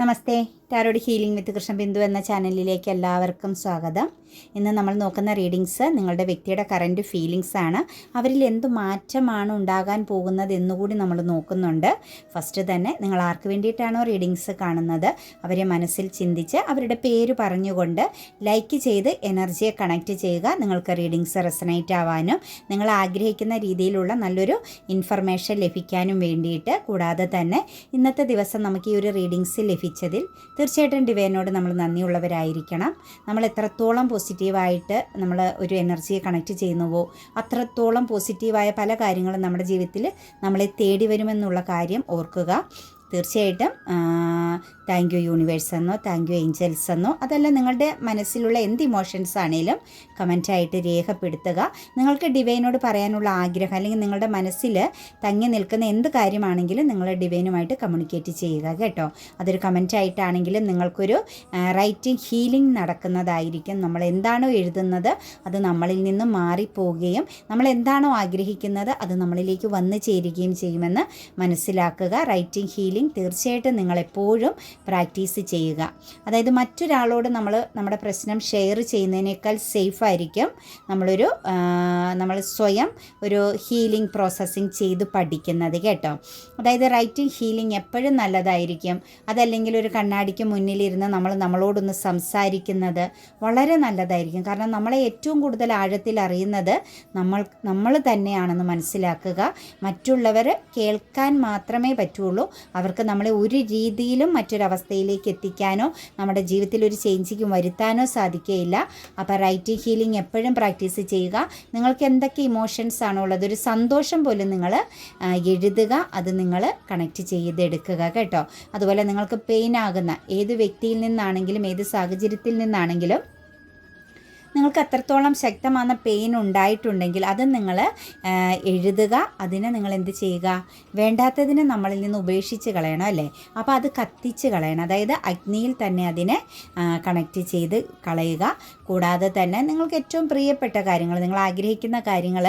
నమస్తే. Tarot healing വിത്ത് കൃഷ്ണബിന്ദു എന്ന ചാനലിലേക്ക് എല്ലാവർക്കും സ്വാഗതം. ഇന്ന് നമ്മൾ നോക്കുന്ന റീഡിങ്സ് നിങ്ങളുടെ വ്യക്തിയുടെ കറന്റ് ഫീലിങ്സ് ആണ്. അവരിൽ എന്ത് മാറ്റമാണ് ഉണ്ടാകാൻ പോകുന്നത് എന്നുകൂടി നമ്മൾ നോക്കുന്നുണ്ട്. ഫസ്റ്റ് തന്നെ നിങ്ങൾ ആർക്ക് വേണ്ടിയിട്ടാണോ റീഡിങ്സ് കാണുന്നത്? അവരെ മനസ്സിൽ ചിന്തിച്ച് അവരുടെ പേര് പറഞ്ഞുകൊണ്ട് ലൈക്ക് ചെയ്ത് എനർജിയെ കണക്റ്റ് ചെയ്യുക നിങ്ങൾക്ക് റീഡിങ്സ് റെസനേറ്റ് ആവാനും നിങ്ങൾ ആഗ്രഹിക്കുന്ന രീതിയിലുള്ള നല്ലൊരു ഇൻഫർമേഷൻ ലഭിക്കാനും വേണ്ടിയിട്ട്. കൂടാതെ തന്നെ ഇന്നത്തെ ദിവസം നമുക്ക് ഈ ഒരു റീഡിങ്സ് ലഭിച്ചതിൽ തീർച്ചയായിട്ടും ഡിവൈനോട് നമ്മൾ നന്ദിയുള്ളവരായിരിക്കണം. നമ്മൾ എത്രത്തോളം പോസിറ്റീവായിട്ട് നമ്മൾ ഒരു എനർജിയെ കണക്ട് ചെയ്യുന്നുവോ അത്രത്തോളം പോസിറ്റീവായ പല കാര്യങ്ങളും നമ്മുടെ ജീവിതത്തിൽ നമ്മളെ തേടി വരുമെന്നുള്ള കാര്യം ഓർക്കുക. തീർച്ചയായിട്ടും താങ്ക് യു യൂണിവേഴ്സ് എന്നോ താങ്ക് യു ഏഞ്ചൽസ് എന്നോ അതല്ല നിങ്ങളുടെ മനസ്സിലുള്ള എന്ത് ഇമോഷൻസ് ആണെങ്കിലും കമന്റായിട്ട് രേഖപ്പെടുത്തുക. നിങ്ങൾക്ക് ഡിവൈനോട് പറയാനുള്ള ആഗ്രഹം അല്ലെങ്കിൽ നിങ്ങളുടെ മനസ്സിൽ തങ്ങി നിൽക്കുന്ന എന്ത് കാര്യമാണെങ്കിലും നിങ്ങൾ ഡിവൈനുമായിട്ട് കമ്മ്യൂണിക്കേറ്റ് ചെയ്യുക കേട്ടോ. അതൊരു കമന്റായിട്ടാണെങ്കിലും നിങ്ങൾക്കൊരു റൈറ്റിംഗ് ഹീലിംഗ് നടക്കുന്നതായിരിക്കും. നമ്മൾ എന്താണോ എഴുതുന്നത് അത് നമ്മളിൽ നിന്ന് മാറിപ്പോവുകയും നമ്മൾ എന്താണോ ആഗ്രഹിക്കുന്നത് അത് നമ്മളിലേക്ക് വന്നു ചേരുകയും ചെയ്യുമെന്ന് മനസ്സിലാക്കുക. റൈറ്റിംഗ് ഹീലിംഗ് തീർച്ചയായിട്ടും നിങ്ങളെപ്പോഴും പ്രാക്ടീസ് ചെയ്യുക. അതായത് മറ്റൊരാളോട് നമ്മൾ നമ്മുടെ പ്രശ്നം ഷെയർ ചെയ്യുന്നതിനേക്കാൾ സേഫ് ആയിരിക്കും. നമ്മളൊരു നമ്മൾ സ്വയം ഒരു ഹീലിംഗ് പ്രോസസ്സിങ് ചെയ്ത് പഠിക്കുന്നത് കേട്ടോ. അതായത് റൈറ്റിംഗ് ഹീലിംഗ് എപ്പോഴും നല്ലതായിരിക്കും. അതല്ലെങ്കിൽ ഒരു കണ്ണാടിക്ക് മുന്നിലിരുന്ന് നമ്മൾ നമ്മളോടൊന്ന് സംസാരിക്കുന്നത് വളരെ നല്ലതായിരിക്കും. കാരണം നമ്മളെ ഏറ്റവും കൂടുതൽ ആഴത്തിൽ അറിയുന്നത് നമ്മൾ നമ്മൾ തന്നെയാണെന്ന് മനസ്സിലാക്കുക. മറ്റുള്ളവർ കേൾക്കാൻ മാത്രമേ പറ്റുള്ളൂ. അവർക്ക് നമ്മളെ ഒരു രീതിയിലും മറ്റൊരവസ്ഥയിലേക്ക് എത്തിക്കാനോ നമ്മുടെ ജീവിതത്തിൽ ഒരു ചേഞ്ചിങ് വരുത്താനോ സാധിക്കുകയില്ല. അപ്പോൾ റൈറ്റ് ഹീലിംഗ് എപ്പോഴും പ്രാക്ടീസ് ചെയ്യുക. നിങ്ങൾക്ക് എന്തൊക്കെ ഇമോഷൻസ് ആണോ ഉള്ളത്? ഒരു സന്തോഷം പോലും നിങ്ങൾ എഴുതുക. അത് നിങ്ങൾ കണക്റ്റ് ചെയ്തെടുക്കുക കേട്ടോ. അതുപോലെ നിങ്ങൾക്ക് പെയിൻ ആകുന്ന ഏത് വ്യക്തിയിൽ നിന്നാണെങ്കിലും ഏത് സാഹചര്യത്തിൽ നിന്നാണെങ്കിലും നിങ്ങൾക്ക് എത്രത്തോളം ശക്തമാകുന്ന പെയിൻ ഉണ്ടായിട്ടുണ്ടെങ്കിൽ അത് നിങ്ങൾ എഴുതുക. അതിനെ നിങ്ങൾ എന്ത് ചെയ്യുക? വേണ്ടാത്തതിനെ നമ്മളിൽ നിന്ന് ഉപേക്ഷിച്ച് കളയണം അല്ലേ? അപ്പോൾ അത് കത്തിച്ച് കളയണം. അതായത് അഗ്നിയിൽ തന്നെ അതിനെ കണക്റ്റ് ചെയ്ത് കളയുക. കൂടാതെ തന്നെ നിങ്ങൾക്ക് ഏറ്റവും പ്രിയപ്പെട്ട കാര്യങ്ങൾ നിങ്ങൾ ആഗ്രഹിക്കുന്ന കാര്യങ്ങൾ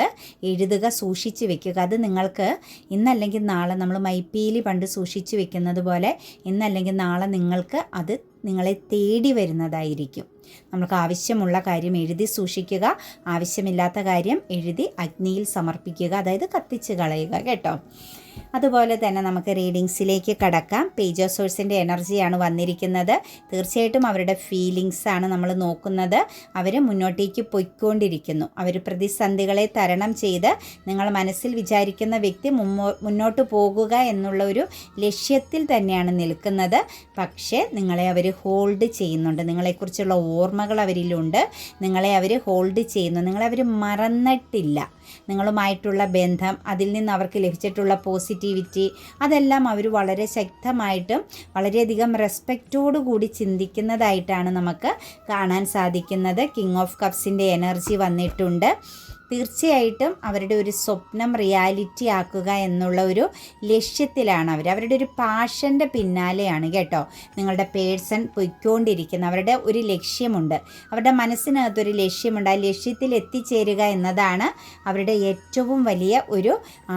എഴുതുക സൂക്ഷിച്ച് വെക്കുക. അത് നിങ്ങൾക്ക് ഇന്നല്ലെങ്കിൽ നാളെ നമ്മൾ മൈപ്പീലി പണ്ട് സൂക്ഷിച്ച് വെക്കുന്നത് പോലെ ഇന്നല്ലെങ്കിൽ നാളെ നിങ്ങൾക്ക് അത് നിങ്ങളെ തേടി വരുന്നതായിരിക്കും. നമുക്ക് ആവശ്യമുള്ള കാര്യം എഴുതി സൂക്ഷിക്കുക. ആവശ്യമില്ലാത്ത കാര്യം എഴുതി അഗ്നിയിൽ സമർപ്പിക്കുക. അതായത് കത്തിച്ച് കളയുക കേട്ടോ. അതുപോലെ തന്നെ നമുക്ക് റീഡിങ്സിലേക്ക് കടക്കാം. പേജ് ഓഫ് സോഴ്സിന്റെ എനർജിയാണ് വന്നിരിക്കുന്നത്. തീർച്ചയായിട്ടും അവരുടെ ഫീലിങ്സ് ആണ് നമ്മൾ നോക്കുന്നത്. അവർ മുന്നോട്ടേക്ക് പൊയ്ക്കൊണ്ടിരിക്കുന്നു. അവർ പ്രതിസന്ധികളെ തരണം ചെയ്ത് നിങ്ങൾ മനസ്സിൽ വിചാരിക്കുന്ന വ്യക്തി മുന്നോട്ട് പോകുക എന്നുള്ള ഒരു ലക്ഷ്യത്തിൽ തന്നെയാണ് നിൽക്കുന്നത്. പക്ഷേ നിങ്ങളെ അവർ ഹോൾഡ് ചെയ്യുന്നുണ്ട്. നിങ്ങളെക്കുറിച്ചുള്ള ഓർമ്മകൾ അവരിലുണ്ട്. നിങ്ങളെ അവർ ഹോൾഡ് ചെയ്യുന്നു. നിങ്ങളെ അവർ മറന്നിട്ടില്ല. നിങ്ങളുമായിട്ടുള്ള ബന്ധം അതിൽ നിന്ന് അവർക്ക് ലഭിച്ചിട്ടുള്ള പോസിറ്റിവിറ്റി അതെല്ലാം അവർ വളരെ ശക്തമായിട്ടും വളരെയധികം കൂടി ചിന്തിക്കുന്നതായിട്ടാണ് നമുക്ക് കാണാൻ സാധിക്കുന്നത്. കിങ് ഓഫ് കപ്സിന്റെ എനർജി വന്നിട്ടുണ്ട്. തീർച്ചയായിട്ടും അവരുടെ ഒരു സ്വപ്നം റിയാലിറ്റി ആക്കുക എന്നുള്ള ഒരു ലക്ഷ്യത്തിലാണ് അവർ. അവരുടെ ഒരു പാഷന്റെ പിന്നാലെയാണ് കേട്ടോ നിങ്ങളുടെ പേഴ്സൺ പൊയ്ക്കൊണ്ടിരിക്കുന്ന അവരുടെ ഒരു ലക്ഷ്യമുണ്ട്. അവരുടെ മനസ്സിനകത്തൊരു ലക്ഷ്യമുണ്ട്. ആ ലക്ഷ്യത്തിൽ എത്തിച്ചേരുക എന്നതാണ് അവരുടെ ഏറ്റവും വലിയ ഒരു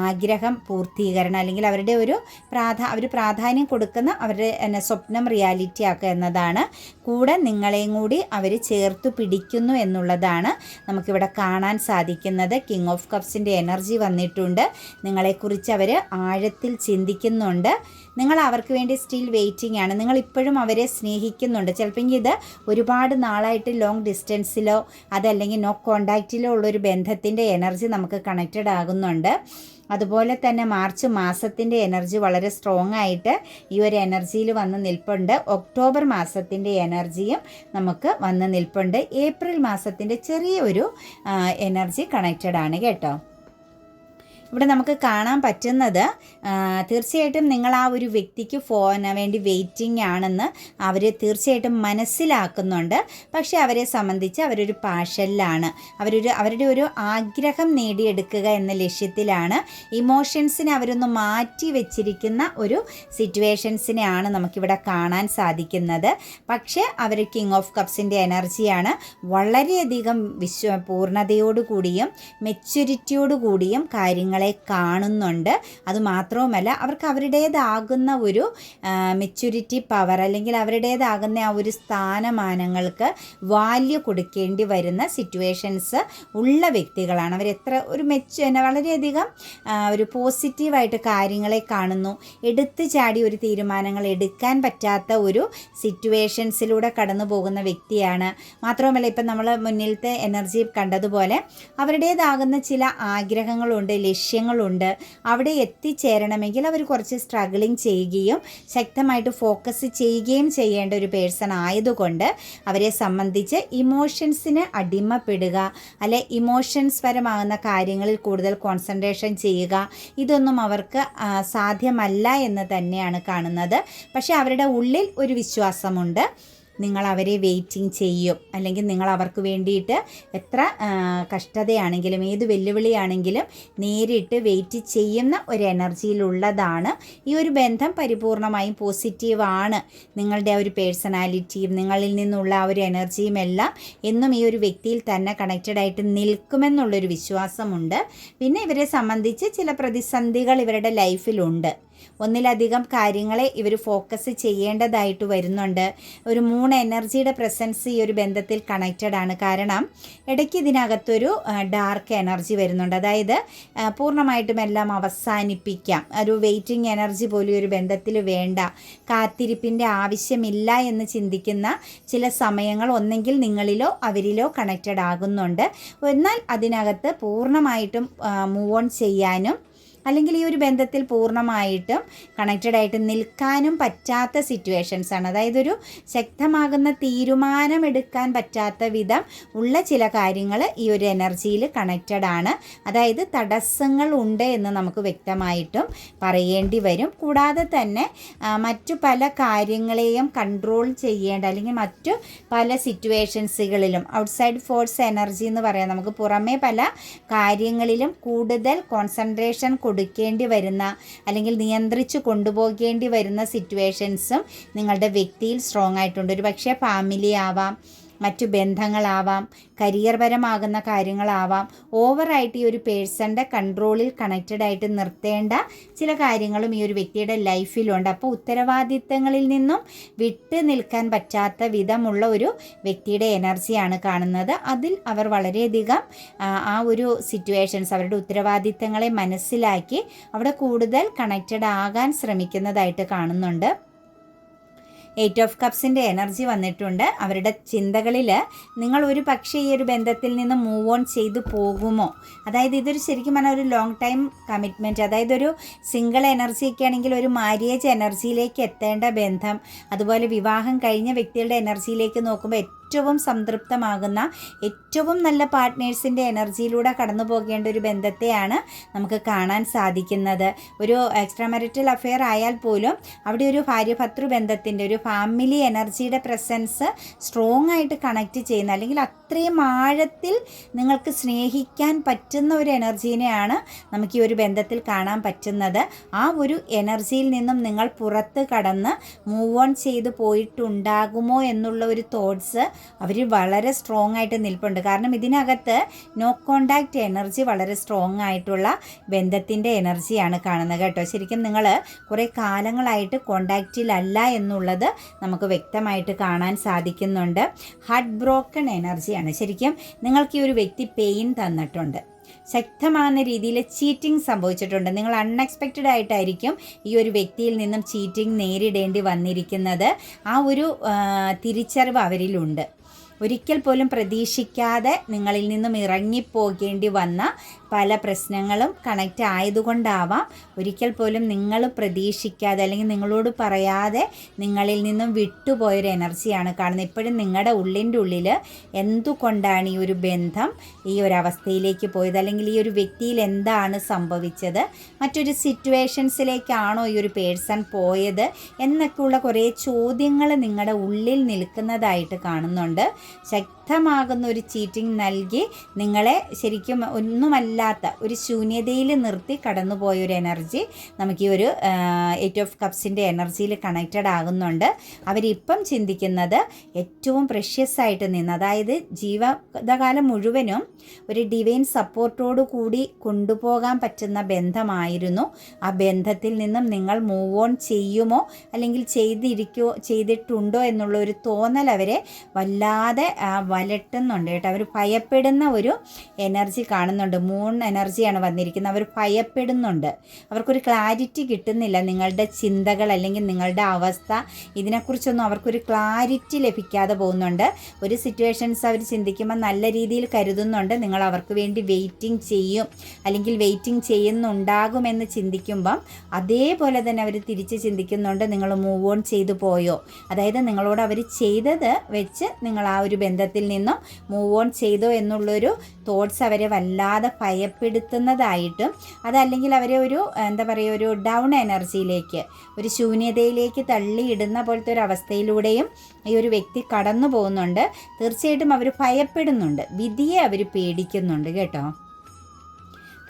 ആഗ്രഹം പൂർത്തീകരണം. അല്ലെങ്കിൽ അവരുടെ ഒരു പ്രാധാ അവർ പ്രാധാന്യം കൊടുക്കുന്ന അവരുടെ സ്വപ്നം റിയാലിറ്റി ആക്കുക എന്നതാണ് കൂടെ നിങ്ങളെയും കൂടി അവർ ചേർത്ത് പിടിക്കുന്നു എന്നുള്ളതാണ് നമുക്കിവിടെ കാണാൻ സാധിക്കുന്നത്. കിങ് ഓഫ് കപ്സിന്റെ എനർജി വന്നിട്ടുണ്ട്. നിങ്ങളെക്കുറിച്ച് അവർ ആഴത്തിൽ ചിന്തിക്കുന്നുണ്ട്. നിങ്ങൾ അവർക്ക് വേണ്ടി സ്റ്റിൽ വെയിറ്റിംഗ് ആണ്. നിങ്ങൾ ഇപ്പോഴും അവരെ സ്നേഹിക്കുന്നുണ്ട്. ചിലപ്പോൾ ഇത് ഒരുപാട് നാളായിട്ട് ലോങ് ഡിസ്റ്റൻസിലോ അതല്ലെങ്കിൽ നോ കോണ്ടാക്റ്റിലോ ഉള്ളൊരു ബന്ധത്തിന്റെ എനർജി നമുക്ക് കണക്റ്റഡ് ആകുന്നുണ്ട്. അതുപോലെ തന്നെ മാർച്ച് മാസത്തിന്റെ എനർജി വളരെ സ്ട്രോങ് ആയിട്ട് ഈ ഒരു എനർജിയിൽ വന്ന് നിൽപ്പുണ്ട്. ഒക്ടോബർ മാസത്തിന്റെ എനർജിയും നമുക്ക് വന്ന് നിൽപ്പുണ്ട്. ഏപ്രിൽ മാസത്തിന്റെ ചെറിയൊരു എനർജി കണക്റ്റഡ് ആണ് കേട്ടോ. ഇവിടെ നമുക്ക് കാണാൻ പറ്റുന്നത് തീർച്ചയായിട്ടും നിങ്ങൾ ആ ഒരു വ്യക്തിക്ക് ഫോന് വേണ്ടി വെയിറ്റിംഗ് ആണെന്ന് അവർ തീർച്ചയായിട്ടും മനസ്സിലാക്കുന്നുണ്ട്. പക്ഷേ അവരെ സംബന്ധിച്ച് അവരൊരു പാഷനിലാണ് അവരൊരു അവരുടെ ഒരു ആഗ്രഹം നേടിയെടുക്കുക എന്ന ലക്ഷ്യത്തിലാണ്. ഇമോഷൻസിനെ അവരൊന്ന് മാറ്റി വെച്ചിരിക്കുന്ന ഒരു സിറ്റുവേഷൻസിനെയാണ് നമുക്കിവിടെ കാണാൻ സാധിക്കുന്നത്. പക്ഷേ അവർ കിങ് ഓഫ് കപ്സിന്റെ എനർജിയാണ് വളരെയധികം വിശ്വ പൂർണതയോടുകൂടിയും മെച്യൂരിറ്റിയോടുകൂടിയും കാര്യങ്ങളെ നിങ്ങളെ കാണുന്നുണ്ട്. അതുമാത്രവുമല്ല അവർക്ക് അവരുടേതാകുന്ന ഒരു മെച്യൂരിറ്റി പവർ അല്ലെങ്കിൽ അവരുടേതാകുന്ന ആ ഒരു സ്ഥാനമാനങ്ങൾക്ക് വാല്യൂ കൊടുക്കേണ്ടി വരുന്ന സിറ്റുവേഷൻസ് ഉള്ള വ്യക്തികളാണ്. അവരെത്ര ഒരു മെച്ചു തന്നെ വളരെയധികം ഒരു പോസിറ്റീവായിട്ട് കാര്യങ്ങളെ കാണുന്നു. എടുത്തു ചാടി ഒരു തീരുമാനങ്ങൾ എടുക്കാൻ പറ്റാത്ത ഒരു സിറ്റുവേഷൻസിലൂടെ കടന്നു പോകുന്ന വ്യക്തിയാണ്. മാത്രവുമല്ല ഇപ്പം നമ്മൾ മുന്നിലത്തെ എനർജി കണ്ടതുപോലെ അവരുടേതാകുന്ന ചില ആഗ്രഹങ്ങളുണ്ട് ലക്ഷ്യങ്ങളുണ്ട് അവിടെ എത്തിച്ചേരണമെങ്കിൽ അവർ കുറച്ച് സ്ട്രഗിളിങ് ചെയ്യുകയും ശക്തമായിട്ട് ഫോക്കസ് ചെയ്യുകയും ചെയ്യേണ്ട ഒരു പേഴ്സൺ ആയതുകൊണ്ട് അവരെ സംബന്ധിച്ച് ഇമോഷൻസിന് അടിമപ്പെടുക അല്ലെ ഇമോഷൻസ് പരമാകുന്ന കാര്യങ്ങളിൽ കൂടുതൽ കോൺസെൻട്രേഷൻ ചെയ്യുക ഇതൊന്നും അവർക്ക് സാധ്യമല്ല എന്ന് തന്നെയാണ് കാണുന്നത്. പക്ഷേ അവരുടെ ഉള്ളിൽ ഒരു വിശ്വാസമുണ്ട്. നിങ്ങൾ അവരെ വെയിറ്റിംഗ് ചെയ്യും. അല്ലെങ്കിൽ നിങ്ങൾ അവർക്ക് വേണ്ടിയിട്ട് എത്ര കഷ്ടതയാണെങ്കിലും ഏത് വെല്ലുവിളിയാണെങ്കിലും നേരിട്ട് വെയിറ്റ് ചെയ്യുന്ന ഒരു എനർജിയിലുള്ളതാണ് ഈ ഒരു ബന്ധം പരിപൂർണമായും പോസിറ്റീവാണ് നിങ്ങളുടെ ആ ഒരു പേഴ്സണാലിറ്റിയും നിങ്ങളിൽ നിന്നുള്ള ആ ഒരു എനർജിയും എല്ലാം എന്നും ഈ ഒരു വ്യക്തിയിൽ തന്നെ കണക്റ്റഡ് ആയിട്ട് നിൽക്കുമെന്നുള്ളൊരു വിശ്വാസമുണ്ട്. പിന്നെ ഇവരെ സംബന്ധിച്ച് ചില പ്രതിസന്ധികൾ ഇവരുടെ ലൈഫിലുണ്ട് ഒന്നിലധികം കാര്യങ്ങളെ ഇവർ ഫോക്കസ് ചെയ്യേണ്ടതായിട്ട് വരുന്നുണ്ട്. ഒരു മൂന്ന് എനർജിയുടെ പ്രസൻസ് ഈ ഒരു ബന്ധത്തിൽ കണക്റ്റഡ് ആണ്. കാരണം ഇടയ്ക്ക് ഇതിനകത്തൊരു ഡാർക്ക് എനർജി വരുന്നുണ്ട്. അതായത് പൂർണമായിട്ടും എല്ലാം അവസാനിപ്പിക്കാം. ഒരു വെയിറ്റിംഗ് എനർജി പോലും ഒരു ബന്ധത്തിൽ വേണ്ട. കാത്തിരിപ്പിന്റെ ആവശ്യമില്ല എന്ന് ചിന്തിക്കുന്ന ചില സമയങ്ങൾ ഒന്നെങ്കിൽ നിങ്ങളിലോ അവരിലോ കണക്റ്റഡ് ആകുന്നുണ്ട്. എന്നാൽ അതിനകത്ത് പൂർണമായിട്ടും മൂവ് ഓൺ ചെയ്യാനും അല്ലെങ്കിൽ ഈ ഒരു ബന്ധത്തിൽ പൂർണമായിട്ടും കണക്റ്റഡ് ആയിട്ട് നിൽക്കാനും പറ്റാത്ത സിറ്റുവേഷൻസ് ആണ്. അതായത് ഒരു ശക്തമാകുന്ന തീരുമാനമെടുക്കാൻ പറ്റാത്ത വിധം ഉള്ള ചില കാര്യങ്ങൾ ഈ ഒരു എനർജിയിൽ കണക്റ്റഡ് ആണ്. അതായത് തടസ്സങ്ങൾ ഉണ്ട് എന്ന് നമുക്ക് വ്യക്തമായിട്ടും പറയേണ്ടി വരും. കൂടാതെ തന്നെ മറ്റു പല കാര്യങ്ങളെയും കൺട്രോൾ ചെയ്യേണ്ട അല്ലെങ്കിൽ മറ്റു പല സിറ്റുവേഷൻസുകളിലും ഔട്ട്സൈഡ് ഫോഴ്സ് എനർജി എന്ന് പറയാം. നമുക്ക് പുറമേ പല കാര്യങ്ങളിലും കൂടുതൽ കോൺസെൻട്രേഷൻ കൊടുക്കേണ്ടി വരുന്ന അല്ലെങ്കിൽ നിയന്ത്രിച്ച് കൊണ്ടുപോകേണ്ടി വരുന്ന സിറ്റുവേഷൻസും നിങ്ങളുടെ വ്യക്തിയിൽ സ്ട്രോങ് ആയിട്ടുണ്ട്. ഒരു പക്ഷേ ഫാമിലി ആവാം മറ്റു ബന്ധങ്ങളാവാം കരിയർ പരമാകുന്ന കാര്യങ്ങളാവാം. ഓവറായിട്ട് ഈ ഒരു പേഴ്സണിന്റെ കൺട്രോളിൽ കണക്റ്റഡ് ആയിട്ട് നിർത്തേണ്ട ചില കാര്യങ്ങളും ഈ ഒരു വ്യക്തിയുടെ ലൈഫിലുണ്ട്. അപ്പോൾ ഉത്തരവാദിത്തങ്ങളിൽ നിന്നും വിട്ട് നിൽക്കാൻ പറ്റാത്ത വിധമുള്ള ഒരു വ്യക്തിയുടെ എനർജിയാണ് കാണുന്നത്. അതിൽ അവർ വളരെയധികം ആ, ഒരു സിറ്റുവേഷൻസ് അവരുടെ ഉത്തരവാദിത്തങ്ങളെ മനസ്സിലാക്കി അവിടെ കൂടുതൽ കണക്റ്റഡ് ആകാൻ ശ്രമിക്കുന്നതായിട്ട് കാണുന്നുണ്ട്. എയ്റ്റ് ഓഫ് കപ്സിന്റെ എനർജി വന്നിട്ടുണ്ട്. അവരുടെ ചിന്തകളിൽ നിങ്ങൾ ഒരു പക്ഷേ ഈ ഒരു ബന്ധത്തിൽ നിന്ന് മൂവ് ഓൺ ചെയ്തു പോകുമോ? അതായത് ഇതൊരു ശരിക്കും പറഞ്ഞാൽ ഒരു ലോങ് ടൈം കമ്മിറ്റ്മെന്റ് അതായത് ഒരു സിംഗിൾ എനർജി ഒക്കെ ആണെങ്കിൽ ഒരു മാര്യേജ് എനർജിയിലേക്ക് എത്തേണ്ട ബന്ധം അതുപോലെ വിവാഹം കഴിഞ്ഞ വ്യക്തികളുടെ എനർജിയിലേക്ക് നോക്കുമ്പോൾ ഏറ്റവും സംതൃപ്തമാകുന്ന ഏറ്റവും നല്ല പാർട്ട്നേഴ്സിന്റെ എനർജിയിലൂടെ കടന്നു പോകേണ്ട ഒരു ബന്ധത്തെയാണ് നമുക്ക് കാണാൻ സാധിക്കുന്നത്. ഒരു എക്സ്ട്രാ മാരിറ്റൽ അഫെയർ ആയാൽ പോലും അവിടെ ഒരു ഭാര്യഭർത്തൃ ബന്ധത്തിന്റെ ഒരു ഫാമിലി എനർജിയുടെ പ്രസൻസ് സ്ട്രോങ് ആയിട്ട് കണക്ട് ചെയ്യുന്ന അല്ലെങ്കിൽ അത്രയും ആഴത്തിൽ നിങ്ങൾക്ക് സ്നേഹിക്കാൻ പറ്റുന്ന ഒരു എനർജീനെയാണ് നമുക്ക് ഈ ഒരു ബന്ധത്തിൽ കാണാൻ പറ്റുന്നത്. ആ ഒരു എനർജിയിൽ നിന്നും നിങ്ങൾ പുറത്ത് കടന്ന് മൂവ് ഓൺ ചെയ്ത് പോയിട്ടുണ്ടാകുമോ എന്നുള്ള ഒരു തോട്ട്സ് അവർ വളരെ സ്ട്രോങ് ആയിട്ട് നിൽപ്പുണ്ട്. കാരണം ഇതിനകത്ത് നോ കോണ്ടാക്റ്റ് എനർജി വളരെ സ്ട്രോങ് ആയിട്ടുള്ള ബന്ധത്തിന്റെ എനർജിയാണ് കാണുന്നത് കേട്ടോ. ശരിക്കും നിങ്ങൾ കുറേ കാലങ്ങളായിട്ട് കോണ്ടാക്റ്റിലല്ല എന്നുള്ളത് നമുക്ക് വ്യക്തമായിട്ട് കാണാൻ സാധിക്കുന്നുണ്ട്. ഹാർട്ട് ബ്രോക്കൺ എനർജിയാണ് ശരിക്കും നിങ്ങൾക്ക് ഈ ഒരു വ്യക്തി പെയിൻ തന്നിട്ടുണ്ട്. ശക്തമാകുന്ന രീതിയിൽ ചീറ്റിംഗ് സംഭവിച്ചിട്ടുണ്ട്. നിങ്ങൾ അൺഎക്സ്പെക്റ്റഡ് ആയിട്ടായിരിക്കും ഈ ഒരു വ്യക്തിയിൽ നിന്നും ചീറ്റിംഗ് നേരിടേണ്ടി വന്നിരിക്കുന്നത്. ആ ഒരു തിരിച്ചറിവ് അവരിലുണ്ട്. ഒരിക്കൽ പോലും പ്രതീക്ഷിക്കാതെ നിങ്ങളിൽ നിന്നും ഇറങ്ങിപ്പോകേണ്ടി വന്ന പല പ്രശ്നങ്ങളും കണക്റ്റ് ആയതുകൊണ്ടാവാം. ഒരിക്കൽ പോലും നിങ്ങൾ പ്രതീക്ഷിക്കാതെ അല്ലെങ്കിൽ നിങ്ങളോട് പറയാതെ നിങ്ങളിൽ നിന്നും വിട്ടുപോയൊരു എനർജിയാണ് കാണുന്നത്. ഇപ്പോഴും നിങ്ങളുടെ ഉള്ളിന്റെ ഉള്ളിൽ എന്തുകൊണ്ടാണ് ഈ ഒരു ബന്ധം ഈ ഒരു അവസ്ഥയിലേക്ക് പോയത്? അല്ലെങ്കിൽ ഈ ഒരു വ്യക്തിയിൽ എന്താണ് സംഭവിച്ചത്? മറ്റൊരു സിറ്റുവേഷൻസിലേക്കാണോ ഈ ഒരു പേഴ്സൺ പോയത്? എന്നൊക്കെയുള്ള കുറേ ചോദ്യങ്ങൾ നിങ്ങളുടെ ഉള്ളിൽ നിൽക്കുന്നതായിട്ട് കാണുന്നുണ്ട്. ശക്തമാകുന്ന ഒരു ചീറ്റിംഗ് നൽകി നിങ്ങളെ ശരിക്കും ഒന്നുമല്ല വല്ലാത്ത ഒരു ശൂന്യതയിൽ നിർത്തി കടന്നുപോയ ഒരു എനർജി നമുക്ക് ഈ ഒരു എയ്റ്റ് ഓഫ് കപ്സിന്റെ എനർജിയിൽ കണക്റ്റഡ് ആകുന്നുണ്ട്. അവരിപ്പം ചിന്തിക്കുന്നത് ഏറ്റവും പ്രഷ്യസ് ആയിട്ട് നിന്ന് അതായത് ജീവിതകാലം മുഴുവനും ഒരു ഡിവൈൻ സപ്പോർട്ടോടു കൂടി കൊണ്ടുപോകാൻ പറ്റുന്ന ബന്ധമായിരുന്നു. ആ ബന്ധത്തിൽ നിന്നും നിങ്ങൾ മൂവ് ഓൺ ചെയ്യുമോ അല്ലെങ്കിൽ ചെയ്തിരിക്കോ ചെയ്തിട്ടുണ്ടോ എന്നുള്ള ഒരു തോന്നൽ അവരെ വല്ലാതെ വലട്ടുന്നുണ്ട് കേട്ടോ. അവർ ഭയപ്പെടുന്ന ഒരു എനർജി കാണുന്നുണ്ട്. മൂൺ എനർജിയാണ് വന്നിരിക്കുന്നത്. അവർ ഭയപ്പെടുന്നുണ്ട്. അവർക്കൊരു ക്ലാരിറ്റി കിട്ടുന്നില്ല. നിങ്ങളുടെ ചിന്തകൾ അല്ലെങ്കിൽ നിങ്ങളുടെ അവസ്ഥ ഇതിനെക്കുറിച്ചൊന്നും അവർക്കൊരു ക്ലാരിറ്റി ലഭിക്കാതെ പോകുന്നുണ്ട്. ഒരു സിറ്റുവേഷൻസ് അവർ ചിന്തിക്കുമ്പോൾ നല്ല രീതിയിൽ കരുതുന്നുണ്ട്. നിങ്ങൾ അവർക്ക് വേണ്ടി വെയിറ്റിംഗ് ചെയ്യും. അല്ലെങ്കിൽ വെയിറ്റിംഗ് ചെയ്യുന്നുണ്ടാകുമെന്ന് ചിന്തിക്കുമ്പം അതേപോലെ തന്നെ അവർ തിരിച്ച് ചിന്തിക്കുന്നുണ്ട്. നിങ്ങൾ മൂവ് ഓൺ ചെയ്തു പോയോ? അതായത് നിങ്ങളോട് അവർ ചെയ്തത് വെച്ച് നിങ്ങൾ ആ ഒരു ബന്ധത്തിൽ നിന്നും മൂവ് ഓൺ ചെയ്തോ എന്നുള്ളൊരു തോട്ട്സ് അവരെ വല്ലാതെ ഭയപ്പെടുത്തുന്നതായിട്ടും അതല്ലെങ്കിൽ അവരെ ഒരു എന്താ പറയുക ഒരു ഡൗൺ എനർജിയിലേക്ക് ഒരു ശൂന്യതയിലേക്ക് തള്ളിയിടുന്ന പോലത്തെ ഒരു അവസ്ഥയിലൂടെയും ഈ ഒരു വ്യക്തി കടന്നു പോകുന്നുണ്ട് തീർച്ചയായിട്ടും അവർ ഭയപ്പെടുന്നുണ്ട്. വിധിയെ അവർ പേടിക്കുന്നുണ്ട് കേട്ടോ.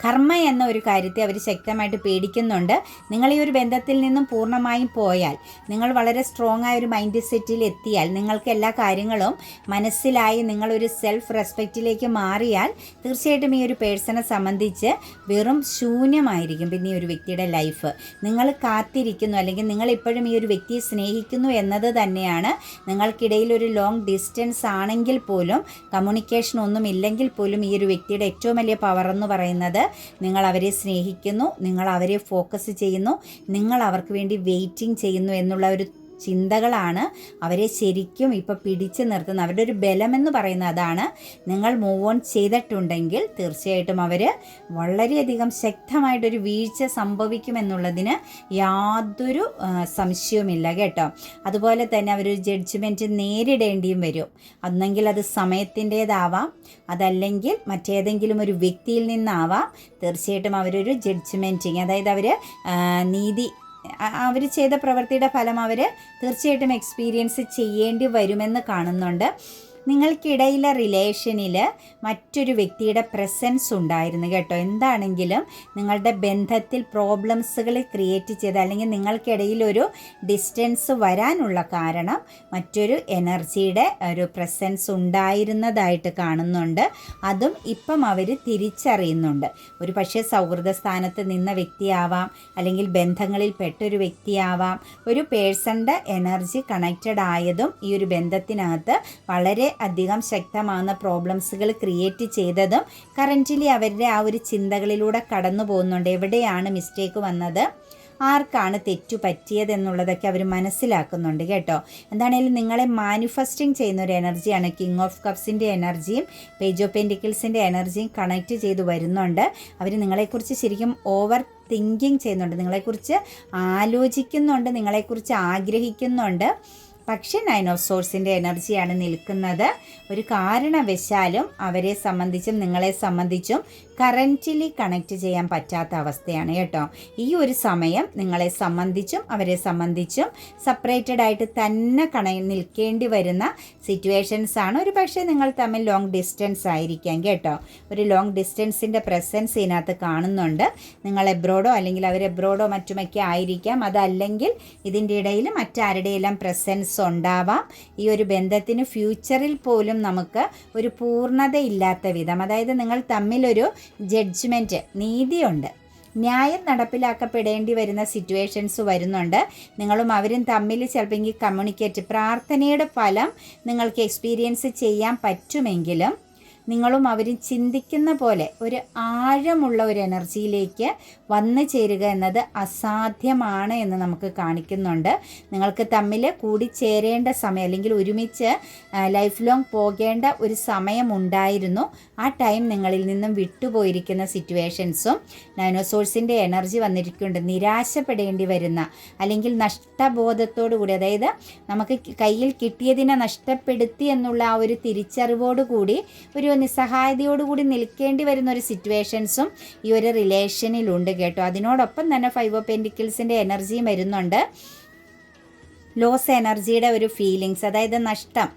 കർമ്മ എന്ന ഒരു കാര്യത്തെ അവർ ശക്തമായിട്ട് പേടിക്കുന്നുണ്ട്. നിങ്ങൾ ഈ ഒരു ബന്ധത്തിൽ നിന്നും പൂർണമായും പോയാൽ നിങ്ങൾ വളരെ സ്ട്രോങ് ആയ ഒരു മൈൻഡ് സെറ്റിൽ എത്തിയാൽ നിങ്ങൾക്ക് എല്ലാ കാര്യങ്ങളും മനസ്സിലായി നിങ്ങളൊരു സെൽഫ് റെസ്പെക്റ്റിലേക്ക് മാറിയാൽ തീർച്ചയായിട്ടും ഈ ഒരു പേഴ്സണെ സംബന്ധിച്ച് വെറും ശൂന്യമായിരിക്കും പിന്നെ ഈ ഒരു വ്യക്തിയുടെ ലൈഫ് നിങ്ങൾ കാത്തിരിക്കുന്നു അല്ലെങ്കിൽ നിങ്ങൾ ഇപ്പോഴും ഈ ഒരു വ്യക്തിയെ സ്നേഹിക്കുന്നു എന്നത് തന്നെയാണ് നിങ്ങൾക്കിടയിൽ ഒരു ലോങ് ഡിസ്റ്റൻസ് ആണെങ്കിൽ പോലും കമ്മ്യൂണിക്കേഷൻ ഒന്നും ഇല്ലെങ്കിൽ പോലും ഈ ഒരു വ്യക്തിയുടെ ഏറ്റവും വലിയ പവർ എന്ന് പറയുന്നത് നിങ്ങൾ അവരെ സ്നേഹിക്കുന്നു നിങ്ങൾ അവരെ ഫോക്കസ് ചെയ്യുന്നു നിങ്ങൾ അവർക്ക് വേണ്ടി വെയിറ്റിംഗ് ചെയ്യുന്നു എന്നുള്ള ഒരു ചിന്തകളാണ് അവരെ ശരിക്കും ഇപ്പോൾ പിടിച്ചു നിർത്തുന്നത് അവരുടെ ഒരു ബലമെന്ന് പറയുന്നത് അതാണ്. നിങ്ങൾ മൂവ് ഓൺ ചെയ്തിട്ടുണ്ടെങ്കിൽ തീർച്ചയായിട്ടും അവർ വളരെയധികം ശക്തമായിട്ടൊരു വീഴ്ച സംഭവിക്കുമെന്നുള്ളതിന് യാതൊരു സംശയവുമില്ല കേട്ടോ. അതുപോലെ തന്നെ അവരൊരു ജഡ്ജ്മെന്റ് നേരിടേണ്ടിയും വരും. അന്നെങ്കിൽ അത് സമയത്തിന്റേതാവാം. അതല്ലെങ്കിൽ മറ്റേതെങ്കിലും ഒരു വ്യക്തിയിൽ നിന്നാവാം. തീർച്ചയായിട്ടും അവരൊരു ജഡ്ജ്മെന്റിങ് അതായത് അവർ നീതി അവർ ചെയ്ത പ്രവൃത്തിയുടെ ഫലം അവർ തീർച്ചയായിട്ടും എക്സ്പീരിയൻസ് ചെയ്യേണ്ടി വരുമെന്ന് കാണുന്നുണ്ട്. നിങ്ങൾക്കിടയിലെ റിലേഷനിൽ മറ്റൊരു വ്യക്തിയുടെ പ്രസൻസ് ഉണ്ടായിരുന്നു കേട്ടോ. എന്താണെങ്കിലും നിങ്ങളുടെ ബന്ധത്തിൽ പ്രോബ്ലംസുകൾ ക്രിയേറ്റ് ചെയ്ത് അല്ലെങ്കിൽ നിങ്ങൾക്കിടയിൽ ഒരു ഡിസ്റ്റൻസ് വരാനുള്ള കാരണം മറ്റൊരു എനർജിയുടെ ഒരു പ്രസൻസ് ഉണ്ടായിരുന്നതായിട്ട് കാണുന്നുണ്ട്. അതും ഇപ്പം അവർ തിരിച്ചറിയുന്നുണ്ട്. ഒരു പക്ഷേ സൗഹൃദ സ്ഥാനത്ത് നിന്ന വ്യക്തിയാവാം അല്ലെങ്കിൽ ബന്ധങ്ങളിൽ പെട്ടൊരു വ്യക്തിയാവാം ഒരു പേഴ്സണിന്റെ എനർജി കണക്റ്റഡ് ആയതും ഈ ഒരു ബന്ധത്തിനകത്ത് വളരെ അധികം ശക്തമാകുന്ന പ്രോബ്ലംസുകൾ ക്രിയേറ്റ് ചെയ്തതും കറന്റിലി അവരുടെ ആ ഒരു ചിന്തകളിലൂടെ കടന്നു പോകുന്നുണ്ട്. എവിടെയാണ് മിസ്റ്റേക്ക് വന്നത്? ആർക്കാണ് തെറ്റു പറ്റിയത് എന്നുള്ളതൊക്കെ അവർ മനസ്സിലാക്കുന്നുണ്ട് കേട്ടോ. എന്താണെങ്കിലും നിങ്ങളെ മാനിഫെസ്റ്റിംഗ് ചെയ്യുന്ന ഒരു എനർജിയാണ് കിങ് ഓഫ് കപ്സിന്റെ എനർജിയും പേജ് ഓഫ് പെന്റിക്കിൾസിന്റെ എനർജിയും കണക്റ്റ് ചെയ്ത് വരുന്നുണ്ട്. അവർ നിങ്ങളെക്കുറിച്ച് ശരിക്കും ഓവർ തിങ്കിങ് ചെയ്യുന്നുണ്ട്. നിങ്ങളെക്കുറിച്ച് ആലോചിക്കുന്നുണ്ട്. നിങ്ങളെക്കുറിച്ച് ആഗ്രഹിക്കുന്നുണ്ട്. പക്ഷേ നയൻ ഓഫ് സോഴ്സിന്റെ എനർജിയാണ് നിൽക്കുന്നത്. ഒരു കാരണവശാലും അവരെ സംബന്ധിച്ചും നിങ്ങളെ സംബന്ധിച്ചും കറന്റിലി കണക്റ്റ് ചെയ്യാൻ പറ്റാത്ത അവസ്ഥയാണ് കേട്ടോ. ഈ ഒരു സമയം നിങ്ങളെ സംബന്ധിച്ചും അവരെ സംബന്ധിച്ചും സെപ്പറേറ്റഡ് ആയിട്ട് തന്നെ കണ നിൽക്കേണ്ടി വരുന്ന സിറ്റുവേഷൻസ് ആണ്. ഒരു പക്ഷേ നിങ്ങൾ തമ്മിൽ ലോങ് ഡിസ്റ്റൻസ് ആയിരിക്കാം കേട്ടോ. ഒരു ലോങ് ഡിസ്റ്റൻസിന്റെ പ്രസൻസ് ഇതിനകത്ത് കാണുന്നുണ്ട്. നിങ്ങൾ എബ്രോഡോ അല്ലെങ്കിൽ അവർ എബ്രോഡോ മറ്റുമൊക്കെ ആയിരിക്കാം. അതല്ലെങ്കിൽ ഇതിന്റെ ഇടയിൽ മറ്റാരുടെയെല്ലാം പ്രസൻസ് ഉണ്ടാവാം. ഈ ഒരു ബന്ധത്തിന് ഫ്യൂച്ചറിൽ പോലും നമുക്ക് ഒരു പൂർണതയില്ലാത്ത വിധം അതായത് നിങ്ങൾ തമ്മിലൊരു ജഡ്ജ്മെന്റ് നീതിയുണ്ട്. ന്യായം നടപ്പിലാക്കപ്പെടേണ്ടി വരുന്ന സിറ്റുവേഷൻസ് വരുന്നുണ്ട്. നിങ്ങളും അവരും തമ്മിൽ ചിലപ്പോൾ കമ്മ്യൂണിക്കേറ്റ് പ്രാർത്ഥനയുടെ ഫലം നിങ്ങൾക്ക് എക്സ്പീരിയൻസ് ചെയ്യാൻ പറ്റുമെങ്കിലും നിങ്ങളും അവരും ചിന്തിക്കുന്ന പോലെ ഒരു ആഴമുള്ള ഒരു എനർജിയിലേക്ക് വന്നു ചേരുക എന്നത് അസാധ്യമാണ് എന്ന് നമുക്ക് കാണിക്കുന്നുണ്ട്. നിങ്ങൾക്ക് തമ്മിൽ കൂടിച്ചേരേണ്ട സമയം അല്ലെങ്കിൽ ഒരുമിച്ച് ലൈഫ് ലോങ് പോകേണ്ട ഒരു സമയം ഉണ്ടായിരുന്നു. ആ ടൈം നിങ്ങളിൽ നിന്നും വിട്ടുപോയിരിക്കുന്ന സിറ്റുവേഷൻസും നൈനോസോഴ്സിന്റെ എനർജി വന്നിരിക്കുന്നുണ്ട്. നിരാശപ്പെടേണ്ടി വരുന്ന അല്ലെങ്കിൽ നഷ്ടബോധത്തോടു കൂടി അതായത് നമുക്ക് കയ്യിൽ കിട്ടിയതിനെ നഷ്ടപ്പെടുത്തി എന്നുള്ള ആ ഒരു തിരിച്ചറിവോടുകൂടി ഒരു നിസ്സഹായതയോടുകൂടി നിൽക്കേണ്ടി വരുന്ന ഒരു സിറ്റുവേഷൻസും ഈ ഒരു റിലേഷനിലുണ്ട് കേട്ടോ. അതിനോടൊപ്പം തന്നെ ഫൈവ് ഓഫ് പെന്റിക്കിൾസിന്റെ എനർജിയും വരുന്നുണ്ട്. ലോസ് എനർജിയുടെ ഒരു ഫീലിങ്സ് അതായത് നഷ്ടം.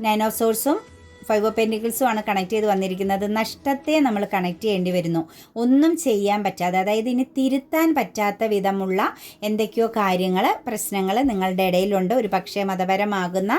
നൈനോസോഴ്സും ഫൈവ് ഓഫ് പെന്റിക്കിൾസും ആണ് കണക്ട് ചെയ്ത് വന്നിരിക്കുന്നത്. നഷ്ടത്തെ നമ്മൾ കണക്ട് ചെയ്യേണ്ടി വരുന്നു. ഒന്നും ചെയ്യാൻ പറ്റാതെ അതായത് ഇനി തിരുത്താൻ പറ്റാത്ത വിധമുള്ള എന്തൊക്കെയോ കാര്യങ്ങൾ പ്രശ്നങ്ങൾ നിങ്ങളുടെ ഇടയിലുണ്ട്. ഒരു പക്ഷേ മതപരമാകുന്ന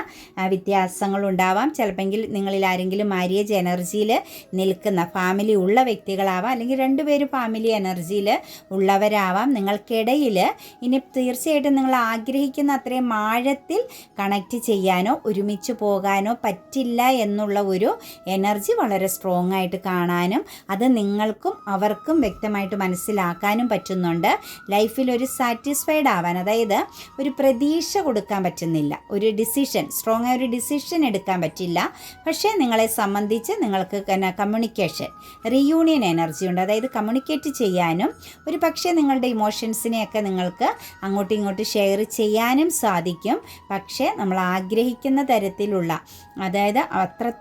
വ്യത്യാസങ്ങളുണ്ടാവാം ചിലപ്പോൾ നിങ്ങളിൽ ആരെങ്കിലും മാരിയേജ് എനർജിയിൽ നിൽക്കുന്ന ഫാമിലി ഉള്ള വ്യക്തികളാവാം. അല്ലെങ്കിൽ രണ്ടുപേരും ഫാമിലി എനർജിയിൽ ഉള്ളവരാവാം. നിങ്ങൾക്കിടയിൽ ഇനി തീർച്ചയായിട്ടും നിങ്ങൾ ആഗ്രഹിക്കുന്ന അത്രയും ആഴത്തിൽ കണക്റ്റ് ചെയ്യാനോ ഒരുമിച്ച് പോകാനോ പറ്റില്ല എന്നുള്ള ഒരു എനർജി വളരെ സ്ട്രോങ് ആയിട്ട് കാണാനും അത് നിങ്ങൾക്കും അവർക്കും വ്യക്തമായിട്ട് മനസ്സിലാക്കാനും പറ്റുന്നുണ്ട്. ലൈഫിൽ ഒരു സാറ്റിസ്ഫൈഡ് ആവാൻ അതായത് ഒരു പ്രതീക്ഷ കൊടുക്കാൻ പറ്റുന്നില്ല. ഒരു ഡിസിഷൻ സ്ട്രോങ് ആയ ഒരു ഡിസിഷൻ എടുക്കാൻ പറ്റില്ല. പക്ഷേ നിങ്ങളെ സംബന്ധിച്ച് നിങ്ങൾക്ക് കമ്മ്യൂണിക്കേഷൻ റീയൂണിയൻ എനർജി ഉണ്ട്. അതായത് കമ്മ്യൂണിക്കേറ്റ് ചെയ്യാനും ഒരു പക്ഷേ നിങ്ങളുടെ ഇമോഷൻസിനെയൊക്കെ നിങ്ങൾക്ക് അങ്ങോട്ടും ഇങ്ങോട്ട് ഷെയർ ചെയ്യാനും സാധിക്കും. പക്ഷേ നമ്മൾ ആഗ്രഹിക്കുന്ന തരത്തിലുള്ള അതായത്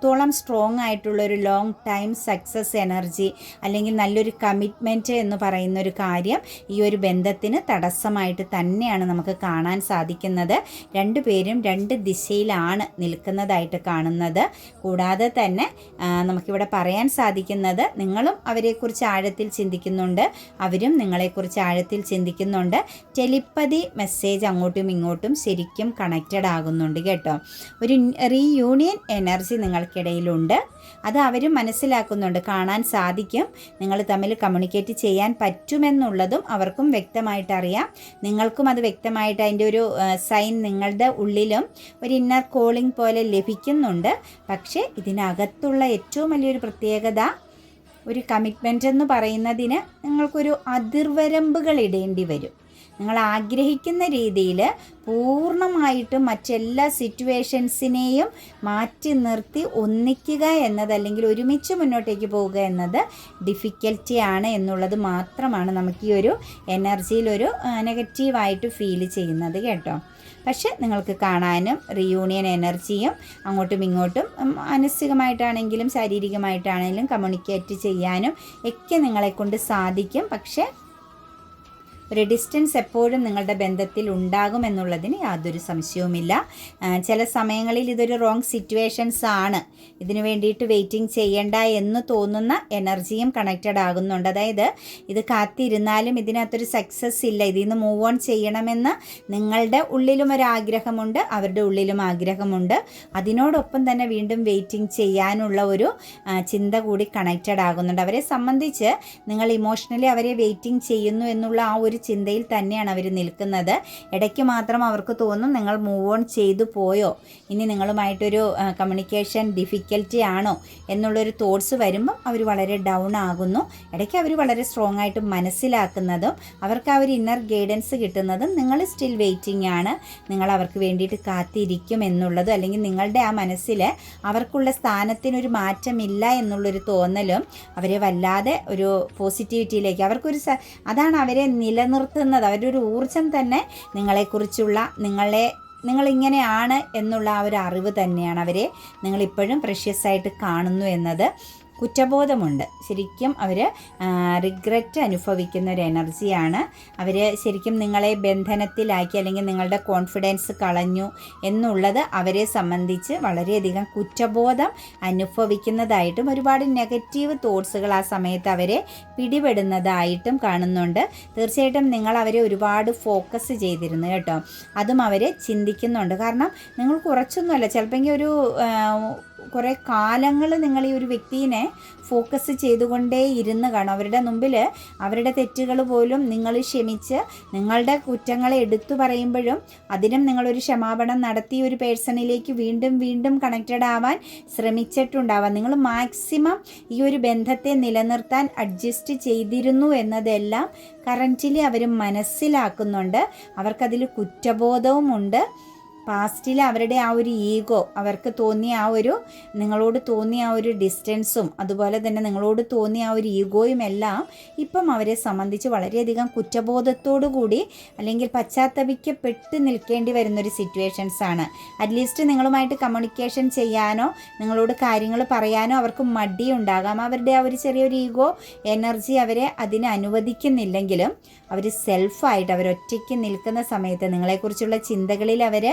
അത്രത്തോളം സ്ട്രോങ് ആയിട്ടുള്ള ഒരു ലോങ് ടൈം സക്സസ് എനർജി അല്ലെങ്കിൽ നല്ലൊരു കമ്മിറ്റ്മെന്റ് എന്ന് പറയുന്ന ഒരു കാര്യം ഈ ഒരു ബന്ധത്തിന് തടസ്സമായിട്ട് തന്നെയാണ് നമുക്ക് കാണാൻ സാധിക്കുന്നത്. രണ്ടുപേരും രണ്ട് ദിശയിലാണ് നിൽക്കുന്നതായിട്ട് കാണുന്നത്. കൂടാതെ തന്നെ നമുക്കിവിടെ പറയാൻ സാധിക്കുന്നത് നിങ്ങളും അവരെക്കുറിച്ച് ആഴത്തിൽ ചിന്തിക്കുന്നുണ്ട് അവരും നിങ്ങളെക്കുറിച്ച് ആഴത്തിൽ ചിന്തിക്കുന്നുണ്ട്. ടെലിപ്പതി മെസ്സേജ് അങ്ങോട്ടും ഇങ്ങോട്ടും ശരിക്കും കണക്റ്റഡ് ആകുന്നുണ്ട് കേട്ടോ. ഒരു റീയൂണിയൻ എനർജി നിങ്ങൾക്കിടയിലുണ്ട് അത് അവരും മനസ്സിലാക്കുന്നുണ്ട്. കാണാൻ സാധിക്കും. നിങ്ങൾ തമ്മിൽ കമ്മ്യൂണിക്കേറ്റ് ചെയ്യാൻ പറ്റുമെന്നുള്ളതും അവർക്കും വ്യക്തമായിട്ട് അറിയാം നിങ്ങൾക്കും അത് വ്യക്തമായിട്ട് അതിന്റെ ഒരു സൈൻ നിങ്ങളുടെ ഉള്ളിലും ഒരു ഇന്നർ കോളിംഗ് പോലെ ലഭിക്കുന്നുണ്ട്. പക്ഷേ ഇതിനകത്തുള്ള ഏറ്റവും വലിയൊരു പ്രത്യേകത ഒരു കമ്മിറ്റ്മെന്റ് എന്ന് പറയുന്നതിന് നിങ്ങൾക്കൊരു അതിർവരമ്പുകൾ ഇടേണ്ടി വരും. നിങ്ങൾ ആഗ്രഹിക്കുന്ന രീതിയിൽ പൂർണമായിട്ടും മറ്റെല്ലാ സിറ്റുവേഷൻസിനെയും മാറ്റി നിർത്തി ഒന്നിക്കുക എന്നത് അല്ലെങ്കിൽ ഒരുമിച്ച് മുന്നോട്ടേക്ക് പോവുക എന്നത് ഡിഫിക്കൽറ്റി ആണ് എന്നുള്ളത് മാത്രമാണ് നമുക്ക് ഈ ഒരു എനർജിയിലൊരു നെഗറ്റീവായിട്ട് ഫീൽ ചെയ്യുന്നത് കേട്ടോ. പക്ഷെ നിങ്ങൾക്ക് കാണാനും റിയൂണിയൻ എനർജിയും അങ്ങോട്ടും ഇങ്ങോട്ടും മാനസികമായിട്ടാണെങ്കിലും ശാരീരികമായിട്ടാണെങ്കിലും കമ്മ്യൂണിക്കേറ്റ് ചെയ്യാനും ഒക്കെ നിങ്ങളെക്കൊണ്ട് സാധിക്കും. പക്ഷേ ഒരു ഡിസ്റ്റൻസ് എപ്പോഴും നിങ്ങളുടെ ബന്ധത്തിൽ ഉണ്ടാകുമെന്നുള്ളതിന് യാതൊരു സംശയവുമില്ല. ചില സമയങ്ങളിൽ ഇതൊരു റോങ് സിറ്റുവേഷൻസ് ആണ്. ഇതിനു വേണ്ടിയിട്ട് വെയിറ്റിംഗ് ചെയ്യേണ്ട എന്ന് തോന്നുന്ന എനർജിയും കണക്റ്റഡ് ആകുന്നുണ്ട്. അതായത് ഇത് കാത്തിരുന്നാലും ഇതിനകത്തൊരു സക്സസ് ഇല്ല. ഇതിൽ നിന്ന് മൂവ് ഓൺ ചെയ്യണമെന്ന് നിങ്ങളുടെ ഉള്ളിലും ഒരു ആഗ്രഹമുണ്ട് അവരുടെ ഉള്ളിലും ആഗ്രഹമുണ്ട്. അതിനോടൊപ്പം തന്നെ വീണ്ടും വെയിറ്റിംഗ് ചെയ്യാനുള്ള ഒരു ചിന്ത കൂടി കണക്റ്റഡ് ആകുന്നുണ്ട്. അവരെ സംബന്ധിച്ച് നിങ്ങൾ ഇമോഷണലി അവരെ വെയിറ്റിംഗ് ചെയ്യുന്നു എന്നുള്ള ആ ഒരു ചിന്തയിൽ തന്നെയാണ് അവർ നിൽക്കുന്നത്. ഇടയ്ക്ക് മാത്രം അവർക്ക് തോന്നും നിങ്ങൾ മൂവ് ഓൺ ചെയ്തു പോയോ? ഇനി നിങ്ങളുമായിട്ടൊരു കമ്മ്യൂണിക്കേഷൻ ഡിഫിക്കൽറ്റി ആണോ? എന്നുള്ളൊരു തോട്ട്സ് വരുമ്പം അവർ വളരെ ഡൗൺ ആകുന്നു. ഇടയ്ക്ക് അവർ വളരെ സ്ട്രോങ് ആയിട്ട് മനസ്സിലാക്കുന്നതും അവർക്ക് ആ ഒരു ഇന്നർ ഗൈഡൻസ് കിട്ടുന്നതും നിങ്ങൾ സ്റ്റിൽ വെയിറ്റിംഗ് ആണ്. നിങ്ങൾ അവർക്ക് വേണ്ടിയിട്ട് കാത്തിരിക്കും എന്നുള്ളതും അല്ലെങ്കിൽ നിങ്ങളുടെ ആ മനസ്സിൽ അവർക്കുള്ള സ്ഥാനത്തിനൊരു മാറ്റമില്ല എന്നുള്ളൊരു തോന്നലും അവരെ വല്ലാതെ ഒരു പോസിറ്റിവിറ്റിയിലേക്ക് അവർക്കൊരു അതാണ് അവരെ നിലനിർത്തുന്നത്. അവരുടെ ഒരു ഊർജം തന്നെ നിങ്ങളെക്കുറിച്ചുള്ള നിങ്ങളെ നിങ്ങളിങ്ങനെയാണ് എന്നുള്ള ആ ഒരു അറിവ് തന്നെയാണ് അവരെ നിങ്ങളിപ്പോഴും പ്രഷ്യസ് ആയിട്ട് കാണുന്നു എന്നത്. കുറ്റബോധമുണ്ട്. ശരിക്കും അവർ റിഗ്രറ്റ് അനുഭവിക്കുന്ന ഒരു എനർജിയാണ് അവർ ശരിക്കും നിങ്ങളെ ബന്ധനത്തിലാക്കി അല്ലെങ്കിൽ നിങ്ങളുടെ കോൺഫിഡൻസ് കളഞ്ഞു എന്നുള്ളത് അവരെ സംബന്ധിച്ച് വളരെയധികം കുറ്റബോധം അനുഭവിക്കുന്നതായിട്ടും ഒരുപാട് നെഗറ്റീവ് തോട്ട്സുകൾ ആ സമയത്ത് അവരെ പിടിപെടുന്നതായിട്ടും കാണുന്നുണ്ട്. തീർച്ചയായിട്ടും നിങ്ങൾ അവരെ ഒരുപാട് ഫോക്കസ് ചെയ്തിരുന്നു കേട്ടോ. അതും അവരെ ചിന്തിക്കുന്നുണ്ട്. കാരണം നിങ്ങൾ കുറച്ചൊന്നുമല്ല ചിലപ്പോൾ ഒരു കുറേ കാലങ്ങൾ നിങ്ങൾ ഈ ഒരു വ്യക്തിയെ ഫോക്കസ് ചെയ്തുകൊണ്ടേ ഇരുന്ന് കാണും. അവരുടെ മുമ്പിൽ അവരുടെ തെറ്റുകൾ പോലും നിങ്ങൾ ക്ഷമിച്ച് നിങ്ങളുടെ കുറ്റങ്ങളെ എടുത്തു പറയുമ്പോഴും അതിനും നിങ്ങളൊരു ക്ഷമാപണം നടത്തി ഒരു പേഴ്സണിലേക്ക് വീണ്ടും വീണ്ടും കണക്റ്റഡ് ആവാൻ ശ്രമിച്ചിട്ടുണ്ടാവാം. നിങ്ങൾ മാക്സിമം ഈ ഒരു ബന്ധത്തെ നിലനിർത്താൻ അഡ്ജസ്റ്റ് ചെയ്തിരുന്നു എന്നതെല്ലാം കറന്റിലി അവർ മനസ്സിലാക്കുന്നുണ്ട്. അവർക്കതിൽ കുറ്റബോധവുമുണ്ട്. പാസ്റ്റിൽ അവരുടെ ആ ഒരു ഈഗോ അവർക്ക് തോന്നിയ ആ ഒരു നിങ്ങളോട് തോന്നിയ ആ ഒരു ഡിസ്റ്റൻസും അതുപോലെ തന്നെ നിങ്ങളോട് തോന്നിയ ആ ഒരു ഈഗോയും എല്ലാം ഇപ്പം അവരെ സംബന്ധിച്ച് വളരെയധികം കുറ്റബോധത്തോടു കൂടി അല്ലെങ്കിൽ പശ്ചാത്തപിക്കപ്പെട്ട് നിൽക്കേണ്ടി വരുന്നൊരു സിറ്റുവേഷൻസ് ആണ്. അറ്റ്ലീസ്റ്റ് നിങ്ങളുമായിട്ട് കമ്മ്യൂണിക്കേഷൻ ചെയ്യാനോ നിങ്ങളോട് കാര്യങ്ങൾ പറയാനോ അവർക്ക് മടിയുണ്ടാകാം അവരുടെ ആ ഒരു ചെറിയൊരു ഈഗോ എനർജി അവരെ അതിന് അനുവദിക്കുന്നില്ലെങ്കിലും അവർ സെൽഫായിട്ട് അവരൊറ്റയ്ക്ക് നിൽക്കുന്ന സമയത്ത് നിങ്ങളെക്കുറിച്ചുള്ള ചിന്തകളിൽ അവർ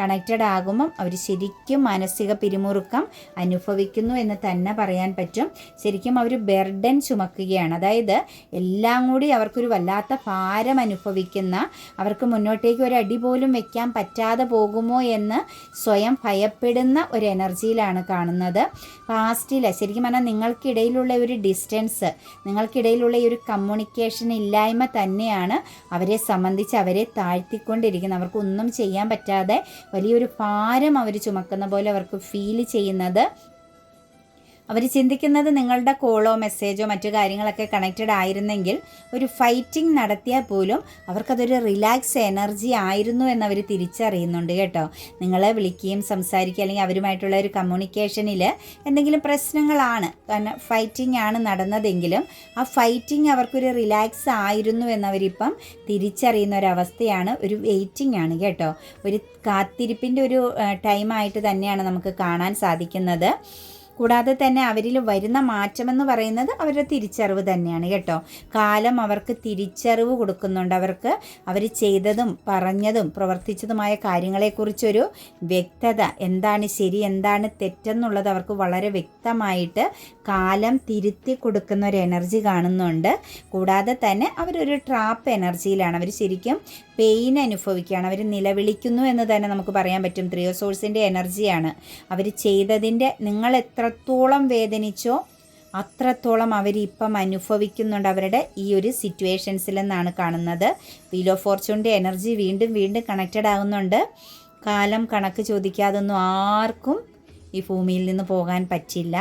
കണക്റ്റഡ് ആകുമ്പം അവർ ശരിക്കും മാനസിക പിരിമുറുക്കം അനുഭവിക്കുന്നു എന്ന് തന്നെ പറയാൻ പറ്റും. ശരിക്കും അവർ ബെർഡൻ ചുമക്കുകയാണ്. അതായത് എല്ലാം കൂടി അവർക്കൊരു വല്ലാത്ത ഭാരം അനുഭവിക്കുന്ന അവർക്ക് മുന്നോട്ടേക്ക് ഒരു അടി പോലും വെക്കാൻ പറ്റാതെ പോകുമോ എന്ന് സ്വയം ഭയപ്പെടുന്ന ഒരു എനർജിയിലാണ് കാണുന്നത്. പാസ്റ്റിൽ ശരിക്കും പറഞ്ഞാൽ നിങ്ങൾക്കിടയിലുള്ള ഒരു ഡിസ്റ്റൻസ് നിങ്ങൾക്കിടയിലുള്ള ഈ ഒരു കമ്മ്യൂണിക്കേഷൻ ഇല്ലായ്മ തന്നെയാണ് അവരെ സംബന്ധിച്ച് അവരെ താഴ്ത്തിക്കൊണ്ടിരിക്കുന്നത്. അവർക്കൊന്നും ചെയ്യാൻ പറ്റാതെ വലിയൊരു ഭാരം അവർ ചുമക്കുന്ന പോലെ അവർക്ക് ഫീൽ ചെയ്യുന്നത് അവർ ചിന്തിക്കുന്നത് നിങ്ങളുടെ കോളോ മെസ്സേജോ മറ്റു കാര്യങ്ങളൊക്കെ കണക്റ്റഡ് ആയിരുന്നെങ്കിൽ ഒരു ഫൈറ്റിംഗ് നടത്തിയാൽ പോലും അവർക്കതൊരു റിലാക്സ് എനർജി ആയിരുന്നു എന്നവർ തിരിച്ചറിയുന്നുണ്ട് കേട്ടോ. നിങ്ങളെ വിളിക്കുകയും സംസാരിക്കുക അല്ലെങ്കിൽ അവരുമായിട്ടുള്ള ഒരു കമ്മ്യൂണിക്കേഷനിൽ എന്തെങ്കിലും പ്രശ്നങ്ങളാണ് കാരണം ഫൈറ്റിംഗ് ആണ് നടന്നതെങ്കിലും ആ ഫൈറ്റിംഗ് അവർക്കൊരു റിലാക്സ് ആയിരുന്നു എന്നവരിപ്പം തിരിച്ചറിയുന്ന ഒരവസ്ഥയാണ് ഒരു വെയിറ്റിംഗ് ആണ് കേട്ടോ. ഒരു കാത്തിരിപ്പിന്റെ ഒരു ടൈമായിട്ട് തന്നെയാണ് നമുക്ക് കാണാൻ സാധിക്കുന്നത്. കൂടാതെ തന്നെ അവരിൽ വരുന്ന മാറ്റമെന്ന് പറയുന്നത് അവരുടെ തിരിച്ചറിവ് തന്നെയാണ് കേട്ടോ. കാലം അവർക്ക് തിരിച്ചറിവ് കൊടുക്കുന്നുണ്ട്. അവർക്ക് അവർ ചെയ്തതും പറഞ്ഞതും പ്രവർത്തിച്ചതുമായ കാര്യങ്ങളെക്കുറിച്ചൊരു വ്യക്തത എന്താണ് ശരി എന്താണ് തെറ്റെന്നുള്ളത് അവർക്ക് വളരെ വ്യക്തമായിട്ട് കാലം തിരുത്തി കൊടുക്കുന്ന ഒരു എനർജി കാണുന്നുണ്ട്. കൂടാതെ തന്നെ അവരൊരു ട്രാപ്പ് എനർജിയിലാണ്. അവർ ശരിക്കും പെയിൻ അനുഭവിക്കുകയാണ്. അവർ നിലവിളിക്കുന്നു എന്ന് തന്നെ നമുക്ക് പറയാൻ പറ്റും. ത്രിയോ സോഴ്സിന്റെ എനർജിയാണ്. അവർ ചെയ്തതിന്റെ നിങ്ങൾ എത്രത്തോളം വേദനിച്ചോ അത്രത്തോളം അവർ ഇപ്പം അനുഭവിക്കുന്നുണ്ട് അവരുടെ ഈ ഒരു സിറ്റുവേഷൻസിലെന്നാണ് കാണുന്നത്. വീൽ ഓഫ് ഫോർച്യൂണിന്റെ എനർജി വീണ്ടും വീണ്ടും കണക്റ്റഡ് ആകുന്നുണ്ട് കാലം കണക്ക് ചോദിക്കാതൊന്നും ആർക്കും ഈ ഭൂമിയിൽ നിന്ന് പോകാൻ പറ്റില്ല.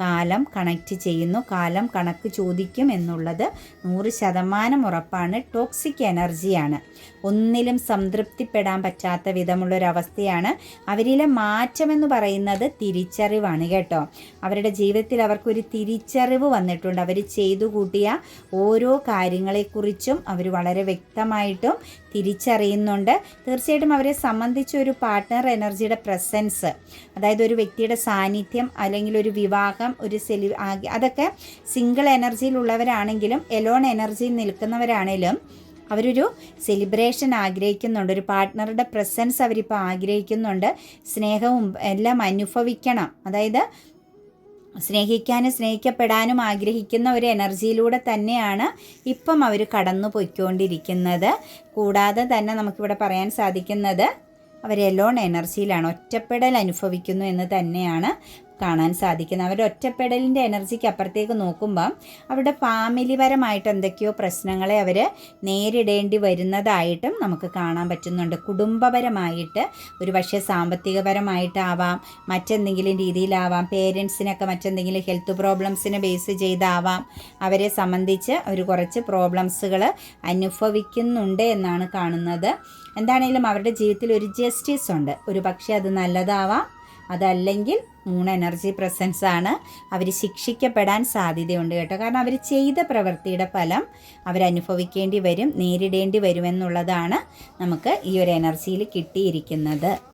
കാലം കണക്റ്റ് ചെയ്യുന്നു. കാലം കണക്ക് ചോദിക്കും എന്നുള്ളത് നൂറ് ശതമാനം ഉറപ്പാണ്. ടോക്സിക് എനർജിയാണ് ഒന്നിലും സംതൃപ്തിപ്പെടാൻ പറ്റാത്ത വിധമുള്ളൊരവസ്ഥയാണ് അവരിലെ മാറ്റമെന്ന് പറയുന്നത് തിരിച്ചറിവാണ് കേട്ടോ. അവരുടെ ജീവിതത്തിൽ അവർക്കൊരു തിരിച്ചറിവ് വന്നിട്ടുണ്ട്. അവർ ചെയ്തു കൂട്ടിയ ഓരോ കാര്യങ്ങളെക്കുറിച്ചും അവർ വളരെ വ്യക്തമായിട്ടും തിരിച്ചറിയുന്നുണ്ട്. തീർച്ചയായിട്ടും അവരെ സംബന്ധിച്ച് ഒരു പാർട്ട്ണർ എനർജിയുടെ പ്രസൻസ് അതായത് ഒരു വ്യക്തിയുടെ സാന്നിധ്യം അല്ലെങ്കിൽ ഒരു വിവാഹം ഒരു സെലി അതൊക്കെ സിംഗിൾ എനർജിയിലുള്ളവരാണെങ്കിലും എലോൺ എനർജിയിൽ നിൽക്കുന്നവരാണെങ്കിലും അവരൊരു സെലിബ്രേഷൻ ആഗ്രഹിക്കുന്നുണ്ട്. ഒരു പാർട്ട്ണറുടെ പ്രസൻസ് അവരിപ്പോൾ ആഗ്രഹിക്കുന്നുണ്ട്. സ്നേഹവും എല്ലാം അനുഭവിക്കണം. അതായത് സ്നേഹിക്കാനും സ്നേഹിക്കപ്പെടാനും ആഗ്രഹിക്കുന്ന ഒരു എനർജിയിലൂടെ തന്നെയാണ് ഇപ്പം അവർ കടന്നു പോയിക്കൊണ്ടിരിക്കുന്നത് കൂടാതെ തന്നെ നമുക്കിവിടെ പറയാൻ സാധിക്കുന്നത് അവർ എലോൺ എനർജിയിലാണ് ഒറ്റപ്പെടൽ അനുഭവിക്കുന്നു എന്ന് തന്നെയാണ് കാണാൻ സാധിക്കുന്നത് അവരുടെ ഒറ്റപ്പെടലിന്റെ എനർജിക്ക് അപ്പുറത്തേക്ക് നോക്കുമ്പം അവരുടെ ഫാമിലിപരമായിട്ട് എന്തൊക്കെയോ പ്രശ്നങ്ങളെ അവർ നേരിടേണ്ടി വരുന്നതായിട്ടും നമുക്ക് കാണാൻ പറ്റുന്നുണ്ട്. കുടുംബപരമായിട്ട് ഒരു പക്ഷേ സാമ്പത്തികപരമായിട്ടാവാം മറ്റെന്തെങ്കിലും രീതിയിലാവാം പേരൻസിനൊക്കെ മറ്റെന്തെങ്കിലും ഹെൽത്ത് പ്രോബ്ലംസിനെ ബേസ് ചെയ്താവാം അവരെ സംബന്ധിച്ച് ഒരു കുറച്ച് പ്രോബ്ലംസുകൾ അനുഭവിക്കുന്നുണ്ട് എന്നാണ് കാണുന്നത്. എന്താണെങ്കിലും അവരുടെ ജീവിതത്തിൽ ഒരു ജസ്റ്റിസ് ഉണ്ട്. ഒരു പക്ഷേ അത് നല്ലതാവാം അതല്ലെങ്കിൽ മൂൺ എനർജി പ്രസൻസ് ആണ് അവർ ശിക്ഷിക്കപ്പെടാൻ സാധ്യതയുണ്ട് കേട്ടോ. കാരണം അവർ ചെയ്ത പ്രവൃത്തിയുടെ ഫലം അവരനുഭവിക്കേണ്ടി വരും നേരിടേണ്ടി വരുമെന്നുള്ളതാണ് നമുക്ക് ഈ ഒരു എനർജിയിൽ കിട്ടിയിരിക്കുന്നത്.